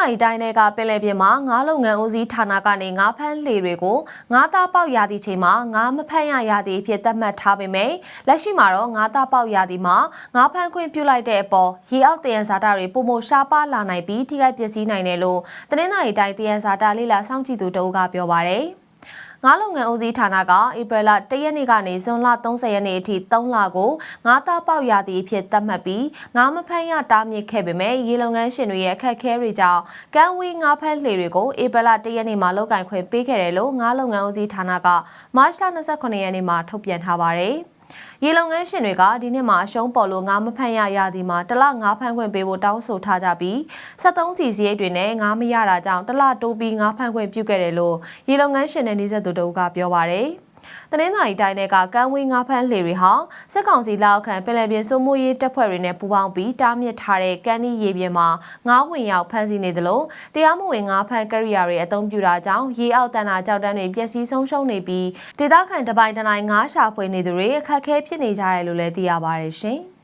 သာရီတိုင်းနယ်ကပင်လယ်ပြင်မှာငါးလုပ်ငန်းဦးစီးဌာနကနေငါးဖမ်းလှေတွေကိုငါးသားပေါက်ရာသီချိန်မှာငါးမဖမ်းရရာသီအဖြစ်သတ်မှတ်ထားပေမယ့်လက်ရှိမှာတော့ငါးသားပေါက်ရာသီမှာငါးဖမ်းခွင့်ပြုလိုက်တဲ့အပေါ်ရေအောက်တယံဇာတာတွေပုံမရှားပါလာနိုင်ပြီးထိခိုက်ပျက်စီးနိုင်တယ်လို့တနင်္သာရီတိုင်းတယံဇာတာလေးလာစောင့်ကြည့်သူတအုပ်ကပြောပါရယ် ငါးလုပ်ငန်းဦးစီးဌာနကဧပြီလ1ရက်နေ့ကနေဇွန်လ30ရက်နေ့အထိ3လကိုငါးသားပေါက်ရာသီအဖြစ်သတ်မှတ်ပြီးငါးမဖမ်းရတားမြစ်ခဲ့ပေမဲ့ရေလုပ်ငန်းရှင်တွေရဲ့အခက်အခဲတွေကြောင့်ကမ်းဝေးငါးဖမ်းလှေတွေကိုဧပြီလ1ရက်နေ့မှာလောက်ကင်ခွင့်ပေးခဲ့တယ်လို့ငါးလုပ်ငန်းဦးစီးဌာနကမတ်လ29ရက်နေ့မှာထုတ်ပြန်ထားပါတယ်။ ရေလုပ်ငန်းရှင်တွေကဒီနှစ်မှာအရှုံးပေါ်လို့ငါးမဖမ်းရရသည်မှာတစ်လငါးဖမ်းခွင့်ပေးဖို့တောင်းဆိုထားကြပြီး73စီစရိတ်တွေနဲ့ငါးမရတာကြောင့်တစ်လတိုးပြီးငါးဖမ်းခွင့်ပြုခဲ့တယ်လို့ရေလုပ်ငန်းရှင်နဲ့နှိစက်သူတို့ကပြောပါရယ်။ တနင်္သာရီတိုင်းကကမ်းဝေးငါးဖမ်းလှေတွေဟာစစ်ကောင်စီလက်အောက်ခံပင်လယ်ပြင်စိုးမိုးရေးတပ်ဖွဲ့တွေနဲ့ပူးပေါင်းပြီးတားမြစ်ထားတဲ့ကမ်းနီးရေပြင်မှာငါးဝင်ရောက်ဖမ်းဆီးနေသလိုတရားမဝင်ငါးဖမ်းကရိယာတွေအသုံးပြုတာကြောင့်ရေအောက်တန်တာကြောက်တန်းတွေပျက်စီးဆုံးရှုံးနေပြီးဒေသခံတပိုင်းတနိုင်ငါးရှာဖွေနေသူတွေအခက်အခဲဖြစ်နေကြတယ်လို့လည်းသိရပါတယ်ရှင်။